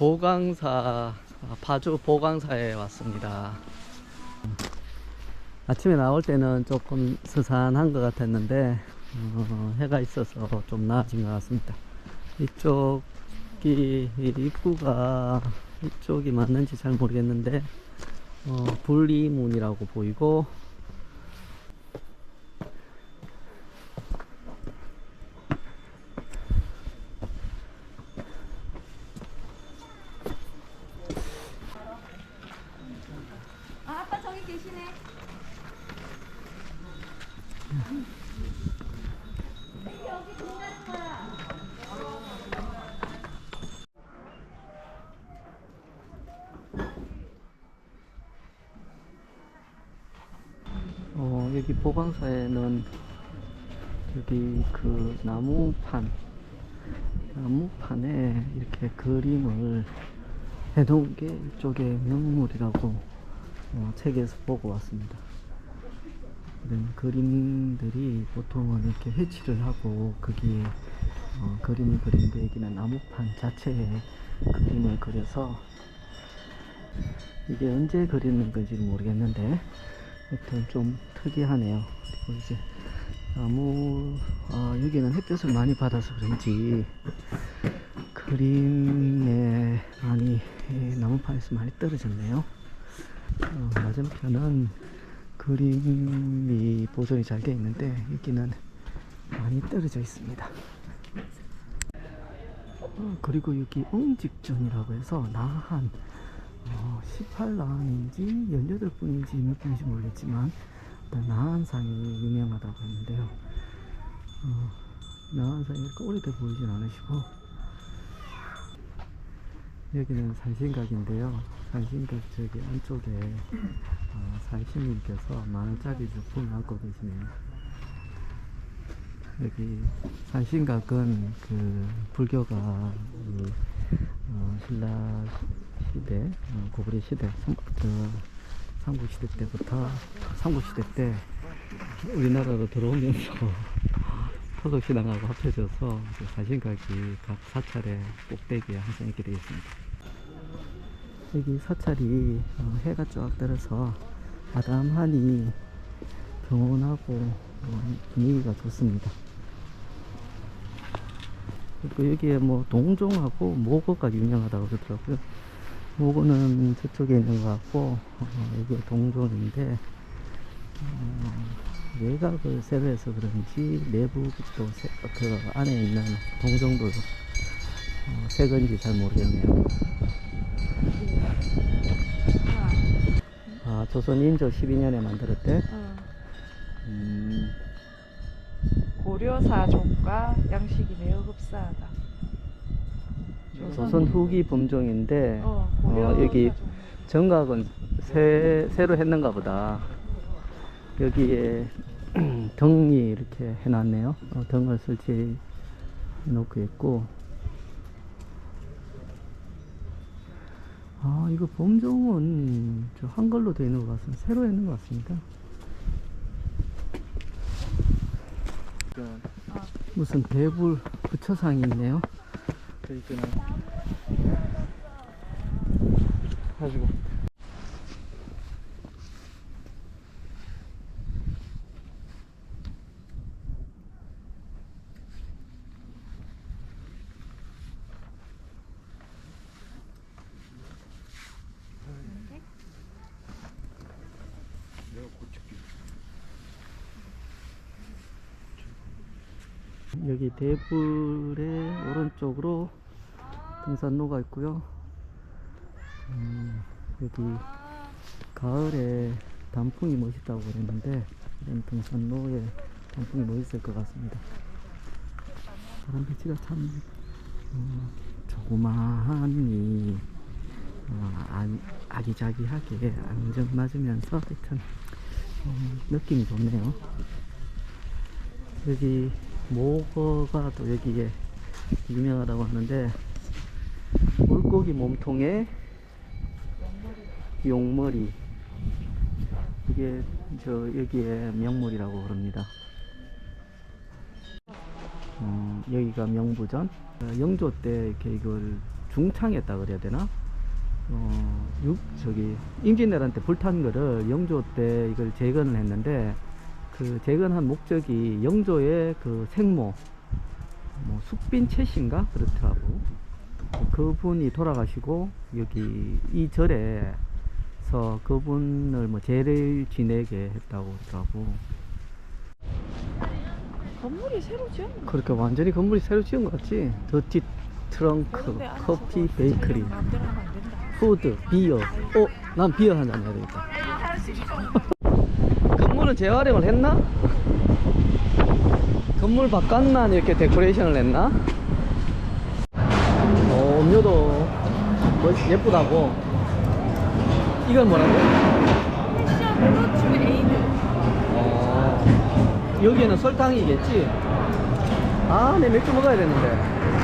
보강사 파주 보강사에 왔습니다. 아침에 나올 때는 조금 스산한 것 같았는데 어, 해가 있어서 좀 나아진 것 같습니다. 이쪽이 입구가 이쪽이 맞는지 잘 모르겠는데 어, 분리문이라고 보이고 아, 아빠 저기 계시네. 여기 거야. 어, 여기 보강사에는 여기 그 나무판, 나무판에 이렇게 그림을 해놓은 게 이쪽에 명물이라고 어, 책에서 보고 왔습니다. 이런 그림들이 보통은 이렇게 회치를 하고 거기에 어, 그림을 그리는데 여기는 나무판 자체에 그림을 그려서 이게 언제 그리는 건지 모르겠는데 하여튼 좀 특이하네요. 그리고 이제 나무 아, 여기는 햇볕을 많이 받아서 그런지 그림에 많이 이 나무판에서 많이 떨어졌네요. 어, 맞은편은 그림이 보존이 잘 되어 있는데 여기는 많이 떨어져 있습니다. 어, 그리고 여기 엉직전이라고 해서 나한 어, 18나한인지 18분인지 몇 분인지 모르겠지만 일단 나한상이 유명하다고 했는데요. 어, 나한상이 이렇게 오래돼 보이진 않으시고 여기는 산신각인데요. 산신각 저기 안쪽에 어, 산신님께서 만원짜리 주품을 안고 계시네요. 여기 산신각은 그 불교가 그, 어, 신라 시대, 어, 고구려 시대, 삼, 저, 삼국시대 때부터 삼국시대 때 우리나라로 들어오면서 토속 신앙하고 합쳐져서 그 사신각이 각 사찰의 꼭대기에 항상 있게 되어 있습니다. 여기 사찰이 어, 해가 쫙 들어서 아담하니 평온하고 어, 분위기가 좋습니다. 그리고 여기에 뭐 동종하고 모거가 유명하다고 그러더라고요. 모거는 저쪽에 있는 것 같고 어, 여기 동종인데 어, 외곽을 세로해서 그런지 내부도 세- 그 안에 있는 동종도 어, 새 건지 잘 모르겠네요. 아, 조선 인조 12년에 만들었대. 어, 음, 고려사족과 양식이 매우 흡사하다. 조선 후기 범종인데 어, 어, 여기. 정각은 새, 새로 했는가 보다. 여기에 등이 이렇게 해놨네요. 어, 등을 설치해 놓고 있고. 아, 이거 범종은 저 한글로 되어 있는 것 같습니다. 새로 했는 것 같습니다. 무슨 배불 부처상이 있네요. 여기는 가지고 여기 대불의 오른쪽으로 등산로가 있고요. 음, 여기 가을에 단풍이 멋있다고 그랬는데 이런 등산로에 단풍이 멋있을 것 같습니다. 바람 배치가 참 어, 조그마하니 어, 안- 아기자기하게 안정맞으면서 하여튼 어, 느낌이 좋네요. 여기 모거가 또 여기에 유명하다고 하는데 물고기 몸통에 용머리 이게 저 여기에 명물이라고 그럽니다. 음, 여기가 명부전 어, 영조 때 이렇게 이걸 중창했다 그래야 되나? 어, 육, 저기, 임진왜란 때 불탄 거를 영조 때 이걸 재건을 했는데, 그 재건한 목적이 영조의 그 생모, 뭐 숙빈 채신가? 그렇더라고. 그분이 돌아가시고, 여기 이 절에서 그분을 뭐 제를 지내게 했다고 하더라고. 건물이 새로 지었는 거 그러니까 완전히 건물이 새로 지은 것 같지? 더티 트렁크, 커피, 베이커리. 푸드, 비어. 어? 난 비어 한 잔 해야 되겠다. 건물은 재활용을 했나? 건물 바깥만 이렇게 데코레이션을 했나? 어, 음료도 뭐 예쁘다고. 이건 뭐라고? 어, 여기에는 설탕이겠지? 아, 내 맥주 먹어야 되는데.